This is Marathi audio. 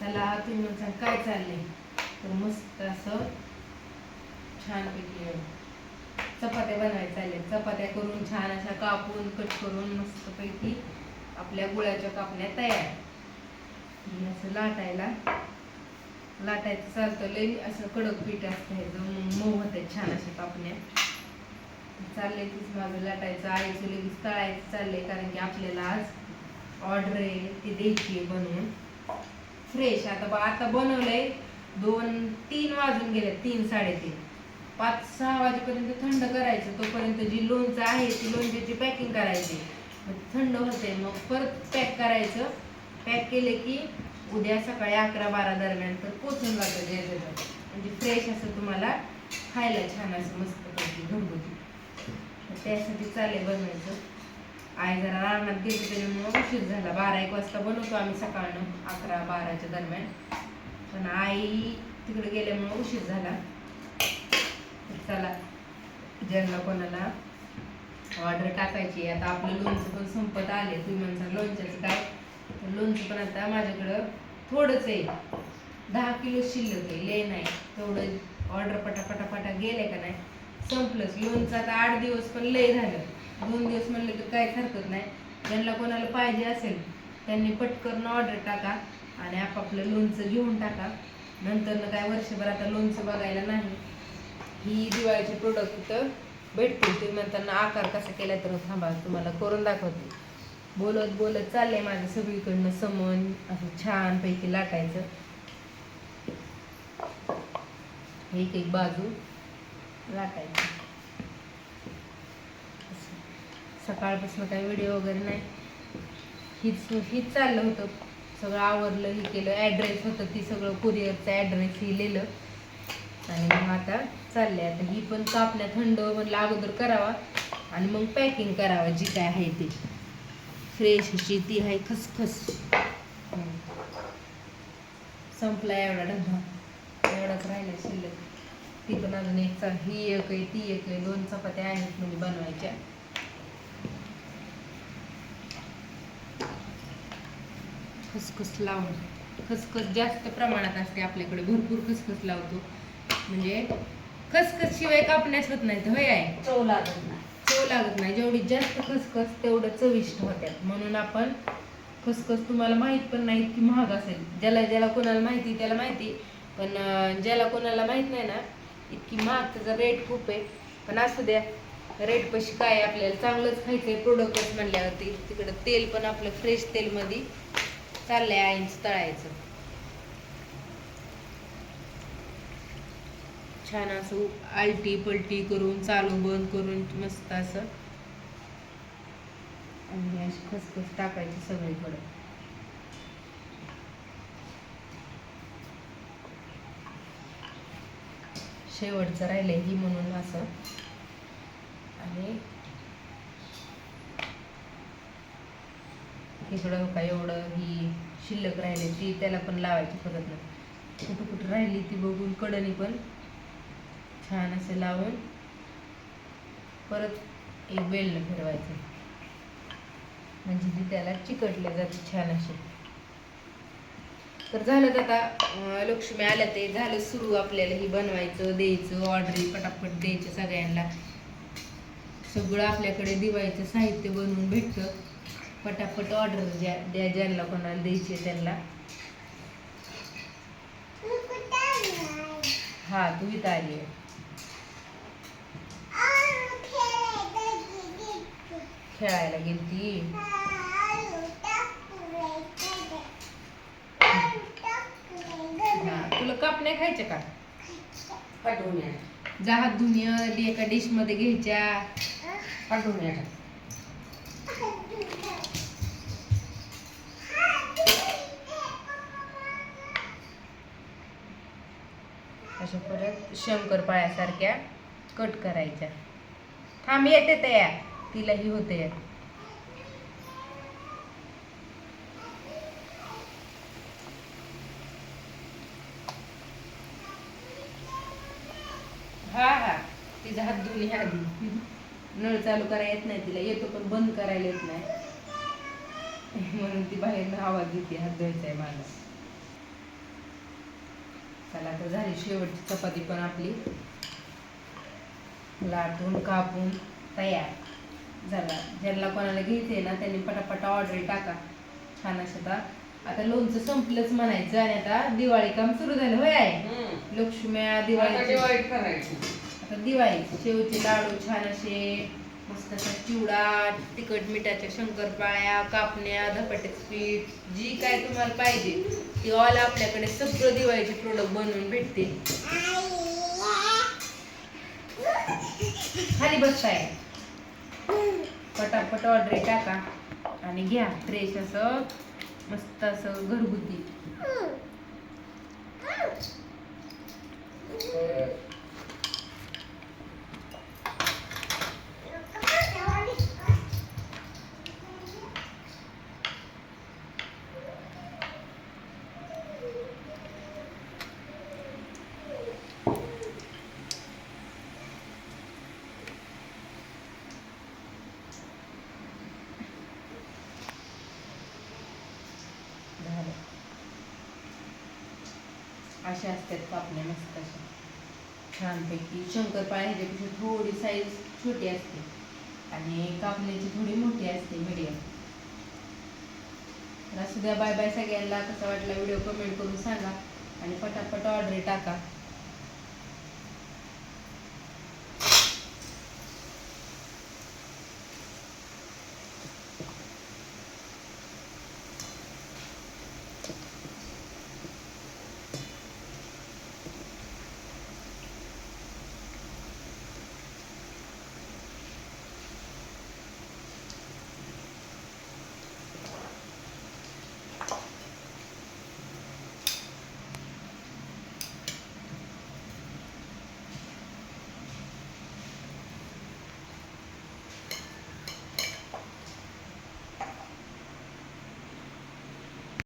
चला तुम्ही म्हणता काय चाललंय? तर मस्त असं छानपैकी चपात्या बनवायच्या चालल्या चपात्या करून छान अशा कापून कट करून मस्तपैकी आपल्या गुळाच्या कापण्या तयार असं लाटायला लाटायचं चालतं. लई असं कडक पीठ असतं ह्याचं मऊ होत आहेत छान अशा कापण्या. चाललंय तीच माझं लाटायचं. आईचं लगेच तळायचं चाललंय कारण की आपल्याला आज ऑर्डर आहे ती द्यायची आहे बनवून. फ्रेश आता बा आता बनवलंय दोन तीन वाजून गेले तीन साडेतीन. पाच सहा वाजेपर्यंत थंड करायचं. तोपर्यंत जी लोणचं आहे ती लोणच्याची पॅकिंग करायची. मग थंड होते मग परत पॅक करायचं. पॅक केले की उद्या सकाळी अकरा बारा दरम्यान तर पोचून जातं जे म्हणजे फ्रेश असं तुम्हाला खायला छान असं मस्त पैकी घरगुती. त्यासाठी चालेल बनवायचं. आई जरा रानात गेली त्याच्यामुळे उशीर झाला. बारा एक वाजता बनवतो आम्ही सकाळनं अकरा बाराच्या दरम्यान. पण आई तिकडे गेल्यामुळे उशीर झाला. चला ज्यांना कोणाला ऑर्डर टाकायची आता आपलं लोणचं पण संपत आले तुम्ही म्हणता लोणच्याचं काय? लोणचं पण आता माझ्याकडं थोडंच आहे. दहा किलो शिल्लक आहे ले नाही. तेवढं ऑर्डर पटापटापटा गेले का नाही? संपलंच. लोणचं आता आठ दिवस पण लय झालं. दोन दिवस म्हणलं की काहीच हरकत नाही. ज्यांना कोणाला पाहिजे असेल त्यांनी पटकन ऑर्डर टाका आणि आपापलं लोणचं घेऊन टाका. नंतर काय वर्षभर आता लोणचं बघायला नाही. ही दिवाळीचे प्रोडक्ट इथं भेटतील. ते म्हणताना आकार कसा केला तर थांबा तुम्हाला करून दाखवते. बोलत बोलत चाललंय माझं सगळीकडनं समन असं छानपैकी लाटायचं. एक एक बाजू लाटायचं असं. सकाळपासून काही व्हिडिओ वगैरे नाही. हीच हीच चाललं होतं. सगळं आवरलं हे केलं. ॲड्रेस होतं ती सगळं कुरिअरचं ॲड्रेस लिहिलेलं. लिहिलं आणि मग आता चालले आता ही पण कापण्या थंड म्हणलं अगोदर करावा. आणि मग पॅकिंग करावं जी काय आहे ती. फ्रेश अशी ती आहे खसखस. संपला एवढा डब्बा एवढाच राहिला शिल्लक. ती पण अजून एक ही एक आहे ती एक आहे. दोन चपात्या आहेत म्हणजे बनवायच्या. खसखस लावून. खसखस जास्त प्रमाणात असते आपल्याकडे. भरपूर खसखस लावतो. म्हणजे खसखस शिवाय कापण्यास होत नाही. होय आहे चव लागत नाही. चव लागत नाही. जेवढी जास्त खसखस तेवढं चविष्ट होत्यात. म्हणून आपण खसखस तुम्हाला माहीत पण नाही की महाग असेल. ज्याला ज्याला कोणाला माहिती त्याला माहिती पण ज्याला कोणाला माहीत नाही ना इतकी महाग त्याचा रेट खूप आहे. पण असू द्या. रेट पशी काय आहे, आपल्याला चांगलंच खायचंय. प्रोडक्टच म्हणल्यावरती तिकडं तेल पण आपलं फ्रेश तेलमध्ये चाललंय आईंच तळायचं. छान असं आलटी पलटी करून चालू बंद करून मस्त असं. आणि अशी खसखस टाकायची सगळीकडं. शेवटचं राहिलंय ही म्हणून असं. आणि इकडं का एवढं ही शिल्लक राहिली ती त्याला पण लावायची परत नाही. कुठं कुठं राहिली ती बघून कडणी पण छान असं लावून परत एक वेल फिरवायचं. म्हणजे ती त्याला चिकटले जाते छान असे तर झालं आता लक्ष्मी आल्या ते झालं सुरू आपल्याला ही बनवायचं द्यायचं ऑर्डरी पटापट द्यायचं सगळ्यांना. सगळं आपल्याकडे दिवाळीचं साहित्य बनवून भेटतं. पटापट ऑर्डर ज्या द्या ज्यांना कोणाला द्यायचे त्यांना. हा तू इथं आली आहे खेळायला गेलती? हा तुला कापण्या खायच्या का? पाठवून जा हात धुण्या एका डिशमध्ये घ्यायच्या. पाठवून या. अशा परत शंकरपाळ्यासारख्या कट करायच्या. थांब येते तया. तिलाही होते. हा हा. तिचा हात धुवून ह्या आधी. नळ चालू करायला येत नाही तिला. येतो पण बंद करायला येत नाही. म्हणून ती बाहेरनं आवाज देते. हात धुवायचा आहे माझा. चला तर झाली शेवटची चपाती पण आपली. लाटून कापून तयार. झाला. ज्यांना कोणाला घ्यायचे ना त्यांनी पटापटा ऑर्डर टाका. छान असं आता आता लोणचं संपलंच म्हणायचं आणि आता दिवाळी काम सुरू झालं होय आहे. लक्ष्म्या दिवाळी आता दिवाळी शेवचे लाडू छान असे मस्त असा चिवडा तिखट मिठाच्या शंकरपाळ्या कापण्या धपाट्याचं पीठ जी काय तुम्हाला पाहिजे ती ऑल आपल्याकडे सगळं दिवाळीचे प्रोडक्ट बनवून भेटते खाली बसताय पटापट ऑर्डर टाका आणि घ्या. फ्रेश असं मस्त असं घरगुती. अशा असतात पापण्या मस्त अशा छानपैकी. शंकरपाळ्या ह्याच्यापेक्षा थोडी साईज छोटी असते. आणि कापण्याची थोडी मोठी असते मीडियम तर असू द्या बाय बाय सगळ्यांना. कसा वाटला व्हिडिओ कमेंट करून सांगा. आणि पटापट ऑर्डर टाका.